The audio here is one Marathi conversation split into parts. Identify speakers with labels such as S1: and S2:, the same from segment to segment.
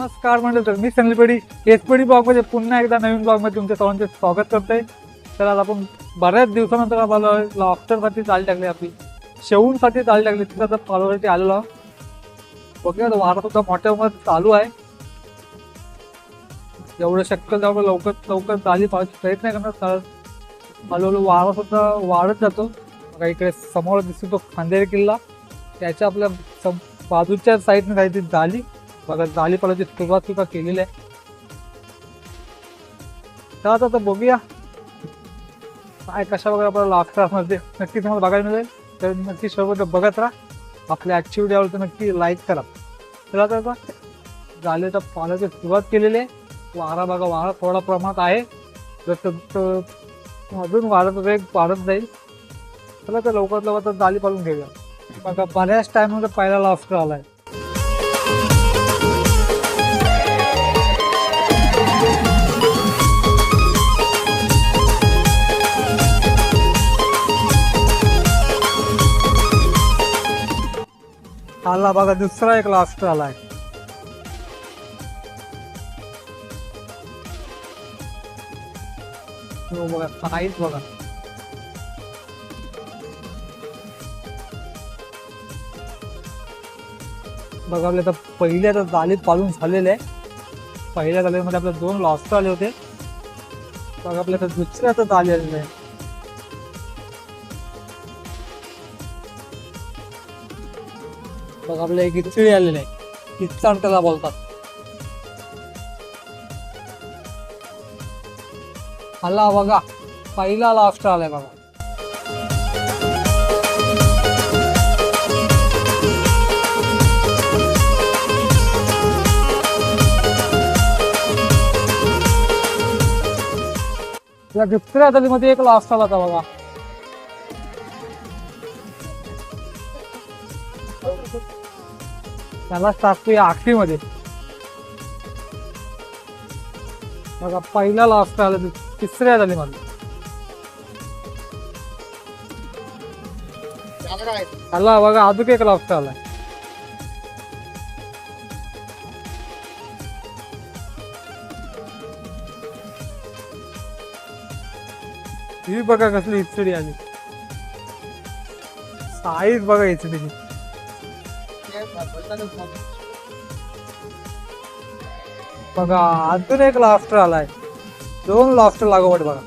S1: नमस्कार म्हणलं तर मी संगलीपडी एसपडी ब्लॉगमध्ये पुन्हा एकदा नवीन ब्लॉगमध्ये तुमच्या सर्वांचे स्वागत करतोय. तर आज आपण बऱ्याच दिवसानंतर आपण लॉफ्टरसाठी चाल टाकली आपली. शेवूंसाठी चाल टाकली तिथं तर फॉलोवरती आलेलो आहोत. बघूया आता वारा सुद्धा मोठ्या प्रमाणात चालू आहे. जेवढं शक्य तेवढं लवकर लवकर चाली पाहायचा प्रयत्न करणार सर हळूहळू वारा सुद्धा वाढत जातो. बघा इकडे समोर दिसतो तो खांदेरी किल्ला. त्याच्या आपल्या सम बाजूच्या साईडने काहीतरी झाली. बघा जाली पडायची सुरुवात सुद्धा केलेली आहे. तर आता बघूया. काय कशा वगैरे आपल्याला लागतं असणार ते नक्की तुम्हाला बघायला मिळेल. तर नक्की सोबत बघत राहा. आपल्या ॲक्टिव्हिटी आवडतं नक्की लाईक करा. चला तर आता आता पाण्याची सुरुवात केलेली आहे. वारा बघा वारा थोडा प्रमाणात आहे. जसं अजून वाऱ्याचा वेग वाढत जाईल. चला तर लवकरात लवकर झाली पाडून घेऊया. बघा बऱ्याच टाइम पहिला लॉस्टर आला आहे आला बघा दुसरा एक लास्ट आलाय हो बघा साईज बघा. बघा आपल्या आता पहिल्या तर जालीत पालून झालेले आहे. पहिल्या जालीमध्ये आपल्या दोन लॉस्ट आले होते. बघा आपल्या तर दुसऱ्या तर जाली आलेले आहे बघा आपल्या एक इचळी आलेले आहे इचण त्याला बोलतात आला बघा पहिला लास्ट आलाय बघा या दुसऱ्या मध्ये एक लास्ट आला होता बघा त्यालाच या आखरीमध्ये. बघा पहिला लास्ट आला तिसऱ्या झाली मला आला बघा अजून एक लास्ट आला ही बघा कसली हिचडी आली. साईज बघा हिचडीची बघा अजून एक लाफ्टर आलाय. दोन लाफ्टर लागोपाठ बघा.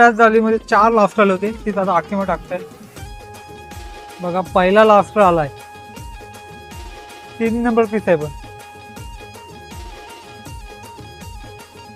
S1: झाली जालीमध्ये म्हणजे चार लाफ्टर आले होते. ती आता आखी टाकताय बघा पहिला लाफ्टर आलाय. तीन नंबर पीस आहे पण.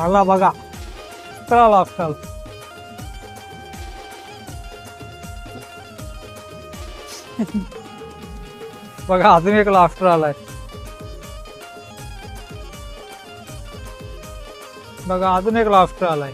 S1: आला बघा. सतरा लाफ्टर आला. बघा अजून एक लाफ्टर आलाय. बघा अजून एक लाफ्टर आलाय.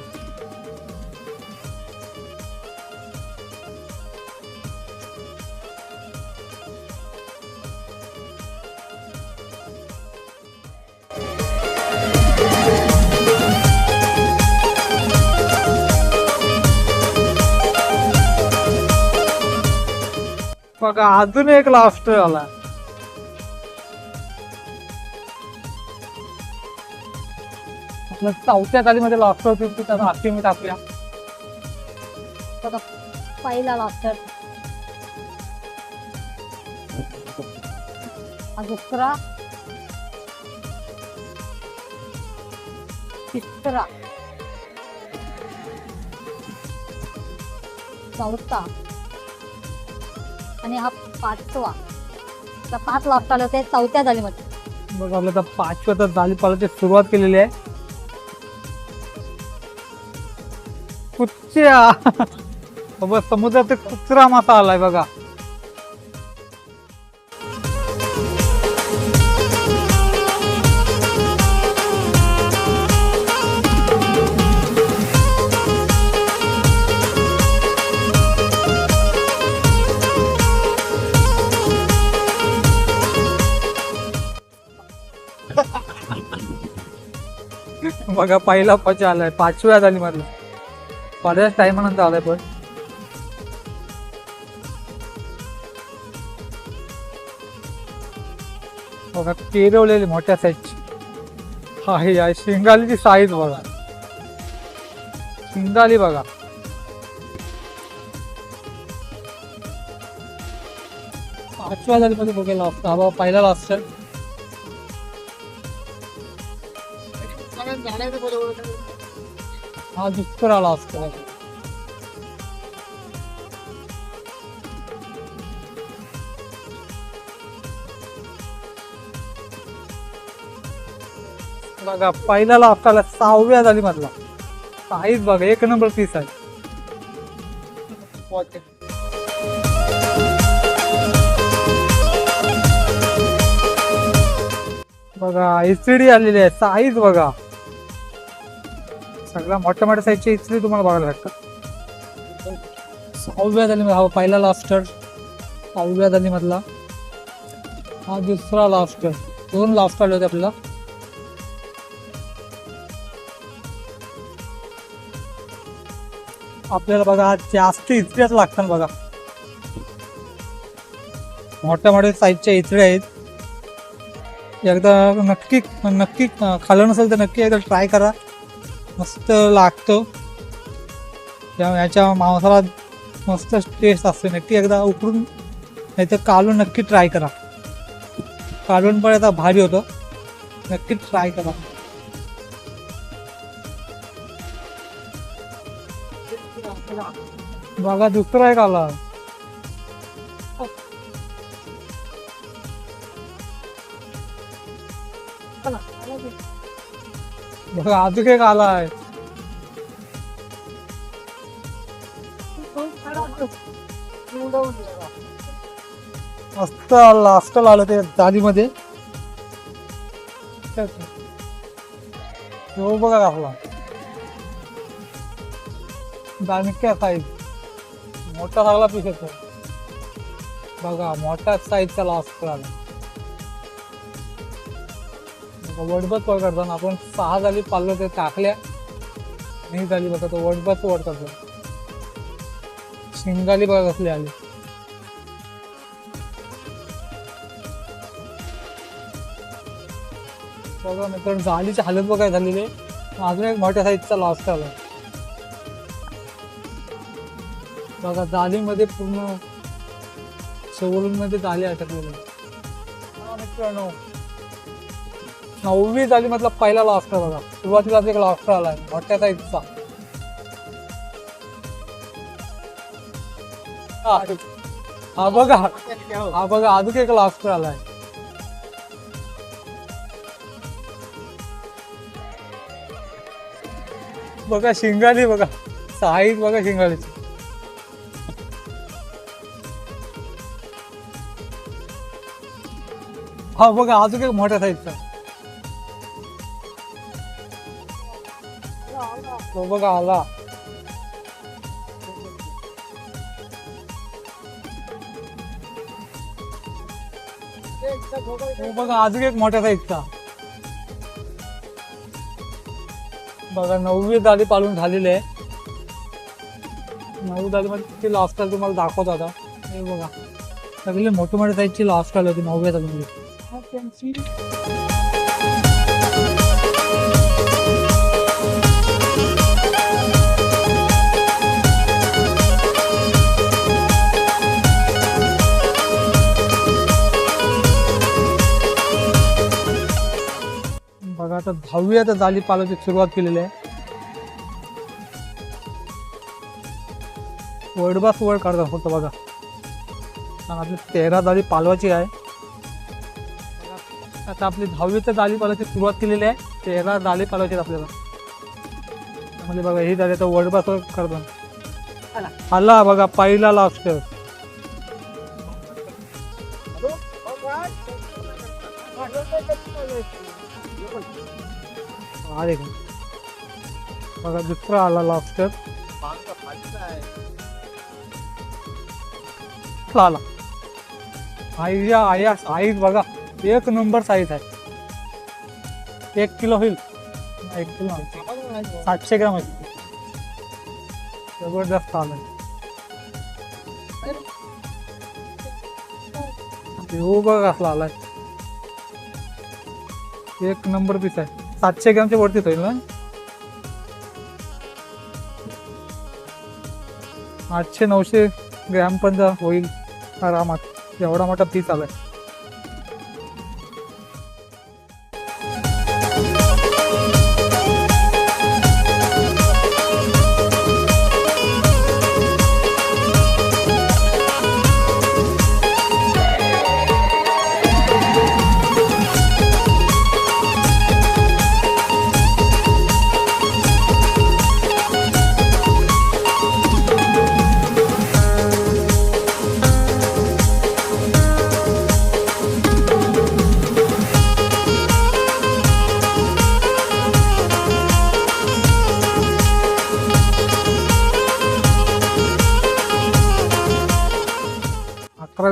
S1: बघा अजून एक लास्ट आला चौथ्या तालीमध्ये लास्ट होती त्याचा आखी मी टाकूया.
S2: बघा पहिला लॉबस्टर हा दुसरा तिसरा. चौथा. आणि हा पाचवा. तर पाच लॉफ्ट आले होते चौथ्या जालीमध्ये
S1: बघ आपलं आता पाचव्या तर जाली पालाची सुरुवात केलेली आहे. कुच्च्या! बाबा समुद्रात एक कुचरा मासा आलाय बघा. बघा पहिला पच आलाय. पाचव्या झाली मधला बऱ्याच टायमानंतर आलाय पण. बघा पेरवलेली मोठ्या साईजची हा हे आहे. शिंगालीची साईज बघा. शिंगाली बघा. पाचव्या झाली मध्ये बघेल लास्ट हा बघा पहिला लास्ट हा दुसरा लास्ट बघा पहिला लास्ट आला सहाव्या झाली मधला साईज बघा एक नंबर पीस आहे बघा एचडी आलेली आहे साईज बघा सगळ्या मोठ्या मोठ्या साईजचे एचडी तुम्हाला बघायला भेटतात. सहाव्या झाली हा पहिला लास्टर सहाव्या झाली मधला हा दुसरा लास्टर दोन लास्ट आले होते आपल्याला. आपल्याला बघा जास्त इचड्याच लागतात बघा. मोठ्या मोठ्या साईजच्या इचड्या आहेत. एकदा नक्की नक्की खाल्लं नसेल तर नक्की एकदा ट्राय करा. मस्त लागतो. याच्या मांसाला मस्त टेस्ट असते. नक्की एकदा उकडून नाही तर कालून नक्की ट्राय करा. कालून पण आता भारी होतं. नक्की ट्राय करा. बघा दुसरा एक आला बघा अजून एक आलाय. मस्त लास्ट आलं ते दालीमध्ये तो बघा आपला. दानक्या साईज. मोठा लागला पीस येतो बघा मोठ्या साईजचा लास्ट आला वडबत वर करताना आपण सहा झाली पाल्लं ते टाकल्या नाही झाली बघा तो वडबत वर करतो शिंगाली बघा कसली आली. बघा मित्रांनो झालीची हालत बघा झालेली आहे. अजून एक मोठ्या साईजचा लॉस झाला. बघा जालीमध्ये पूर्ण शेवळून मध्ये जाली अटकलेली मित्रांनो नववी झाली मधला पहिला लास्ट बघा. सुरुवातीला एक लास्ट आलाय. मोठ्या साईजचा हा, हा बघा. हा बघा अजून एक लास्ट आलाय. बघा शिंगाली बघा. साईज बघा शिंगालीची हा बघा अजून एक मोठ्या साईजचा तो बघा आला तो बघा अजून एक मोठ्या साईजचा बघा नववी दाली पालून झालेले आहे. नऊ दाली मध्ये किती आली तुम्हाला दाखवत आता. हे बघा. सगळे मोठे मोठे साईजची लास्ट आली होती नवव्या दालीमध्ये आता दहावी आता जाली पालाची सुरुवात केलेली आहे. वर्डबास वर्ड काढतात फक्त बघा. आपली तेरा जाळी पालवाची आहे. आता आपली दहावीच्या जाळी पालाची सुरुवात केलेली आहे. तेरा जाळी पालवाची आहेत आपल्याला. त्यामध्ये बघा ही जाळी आता वर्डबास वर्ड करतात आला बघा पहिला लॉबस्टर हा बघा दुसरा आला लॉबस्टर आला. आईया आया साईज बघा एक नंबर साईज आहे. एक किलो होईल. एक किलो सातशे ग्राम आहे. जबरदस्त आलं. हो बघ कसला आलाय. एक नंबर पीस आहे. सातशे ग्रॅमच्या वरतीच होईल ना? आठशे नऊशे ग्रॅम पण होईल. आरामात. एवढा मोठा पीस आलाय.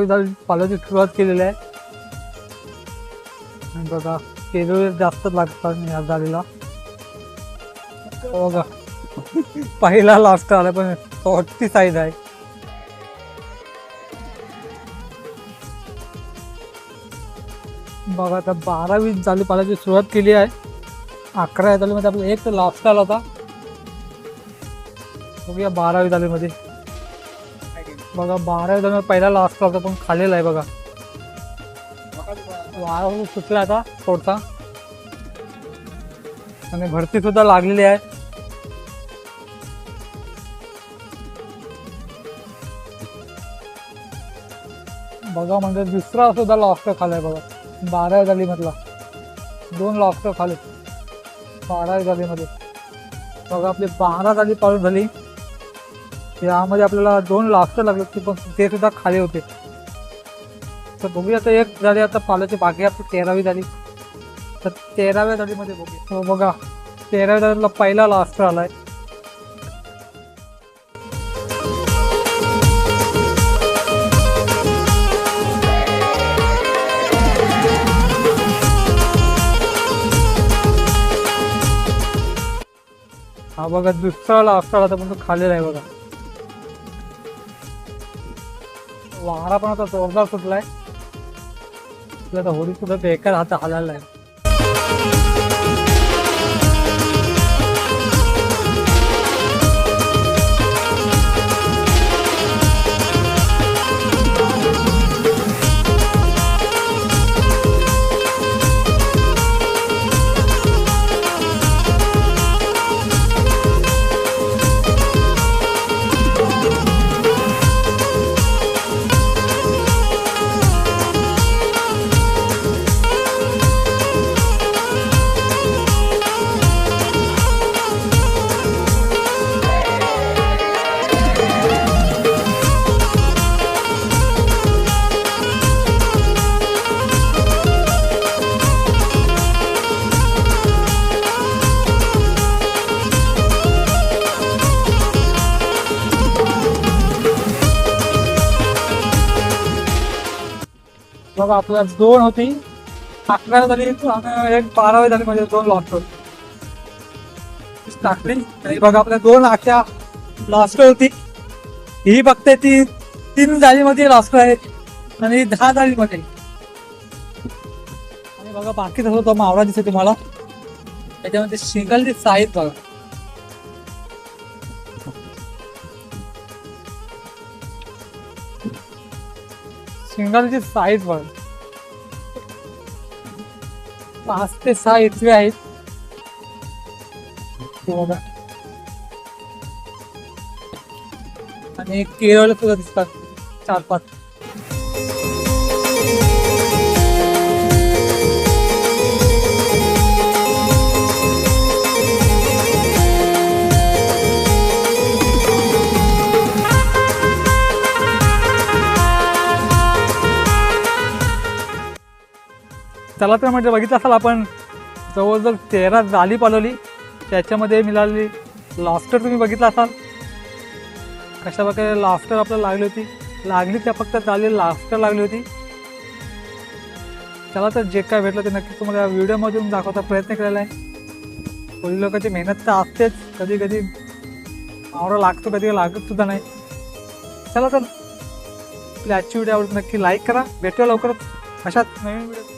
S1: अकरावी दहावी पाल्याची सुरुवात केलेली आहे. आणि बघा केरळ जास्त लागतात या झालेला. हो बघा पहिला लास्ट आला पण शॉर्टची साईज आहे. बघा आता बारावी झाली पाल्याची सुरुवात केली आहे. अकरा मध्ये आपला एक लास्ट आला होता. बघूया बारावी झालीमध्ये बघा बारावी दरम्यान पहिला लास्ट होता पण खालेला आहे बघा. वाळू सुटला आता थोडसा. आणि भरती सुद्धा लागलेली आहे. बघा म्हणजे दुसरा सुद्धा लॉस्टर खालाय बघा. बारावी झाली मधला दोन लॉस्टर खाले. बारावी झाली मध्ये बघा आपली बारा झाली पाऊस झाली. यामध्ये आपल्याला दोन लास्ट लागले होते पण ते सुद्धा खाली होते. तर बघूया आता एक झाली आता पाल्याची बाकी आपली तेरावी झाली. तर तेराव्या झालीमध्ये बघूया. हो बघा. तेराव्या झालीला पहिला लास्ट आलाय. हा बघा दुसरा लास्टर आला तर पण तो खालेला आहे बघा. वारा पण आता जोरदार सुटलाय. आता होळी सुद्धा बेकार हात हालायला आहे क्लास दोन होती. अकरा झाली एक बारावी झाली म्हणजे दोन लॉस्ट टाकली बघा आपल्या दोन आख्या लॉस्ट होती. ही बघते ती तीन जाळीमध्ये लॉस्ट आहे आणि दहा जाळीमध्ये. आणि बघा बाकी तसं तो मावळा दिसतो तुम्हाला. त्याच्यामध्ये सिंगलची साईज बघा. सिंगलची साईज बघ. पाच ते सहा इथले आहेत आणि केरळ सुद्धा दिसतात. चार पाच चला तर म्हणजे बघितलं असाल आपण जवळजवळ तेरा जाली पालवली. त्याच्यामध्ये मिळाली लॉस्टर तुम्ही बघितलं असाल. कशा प्रकारे लॉस्टर आपल्याला लागली होती? लागली त्या फक्त जाली लॉस्टर लागली होती. चला तर जे काय भेटलं ते नक्की तुम्हाला व्हिडिओमधून दाखवता प्रयत्न केलेला आहे. कोणी लोकांची मेहनत तर असतेच. कधी कधी आवडा लागतो कधी कधी लागत सुद्धा नाही. चला तर आपली आजची व्हिडिओ आवडत नक्की लाईक करा. भेटूया लवकरच. अशाच नवीन व्हिडिओ